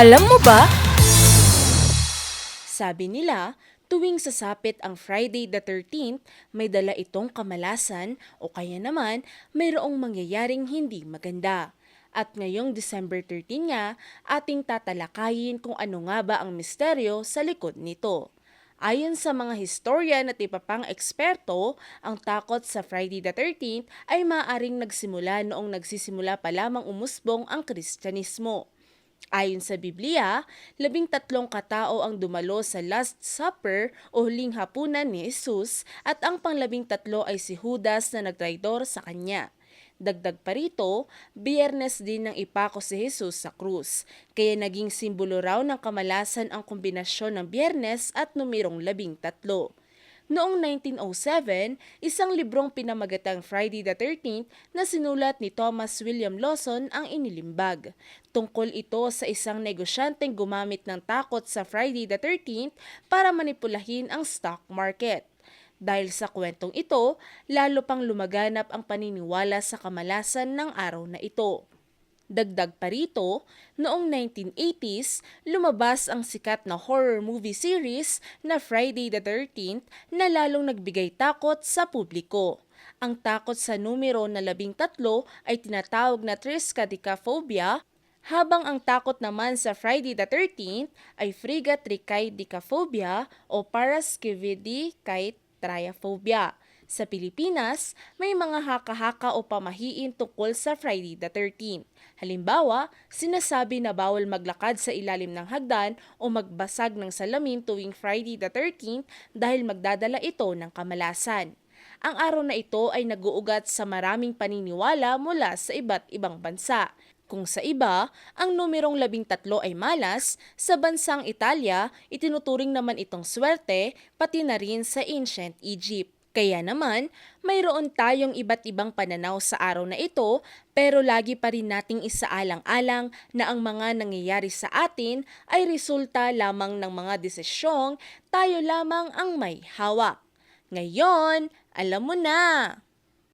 Alam mo ba? Sabi nila, tuwing sasapit ang Friday the 13th, may dala itong kamalasan o kaya naman mayroong mangyayaring hindi maganda. At ngayong December 13 nga, ating tatalakayin kung ano nga ba ang misteryo sa likod nito. Ayon sa mga historian at iba pang eksperto, ang takot sa Friday the 13th ay maaring nagsimula noong nagsisimula pa lamang umusbong ang Kristyanismo. Ayon sa Biblia, labing tatlong katao ang dumalo sa Last Supper o huling hapunan ni Jesus at ang panglabing tatlo ay si Judas na nagtraidor sa kanya. Dagdag pa rito, biyernes din nang ipako si Jesus sa krus, kaya naging simbolo raw ng kamalasan ang kombinasyon ng biyernes at numerong labing tatlo. Noong 1907, isang librong pinamagatang Friday the 13th na sinulat ni Thomas William Lawson ang inilimbag. Tungkol ito sa isang negosyanteng gumamit ng takot sa Friday the 13th para manipulahin ang stock market. Dahil sa kwentong ito, lalo pang lumaganap ang paniniwala sa kamalasan ng araw na ito. Dagdag pa rito, noong 1980s, lumabas ang sikat na horror movie series na Friday the 13th na lalong nagbigay takot sa publiko. Ang takot sa numero na labing tatlo ay tinatawag na triskaidekaphobia, habang ang takot naman sa Friday the 13th ay frigatrichaidekaphobia o paraskevedicaitryphobia. Sa Pilipinas, may mga haka-haka o pamahiin tungkol sa Friday the 13th. Halimbawa, sinasabi na bawal maglakad sa ilalim ng hagdan o magbasag ng salamin tuwing Friday the 13th dahil magdadala ito ng kamalasan. Ang araw na ito ay naguugat sa maraming paniniwala mula sa iba't ibang bansa. Kung sa iba, ang numerong labing tatlo ay malas, sa bansang Italia, itinuturing naman itong swerte, pati na rin sa ancient Egypt. Kaya naman, mayroon tayong iba't ibang pananaw sa araw na ito, pero lagi pa rin nating isaalang-alang na ang mga nangyayari sa atin ay resulta lamang ng mga desisyong tayo lamang ang may hawak. Ngayon, alam mo na!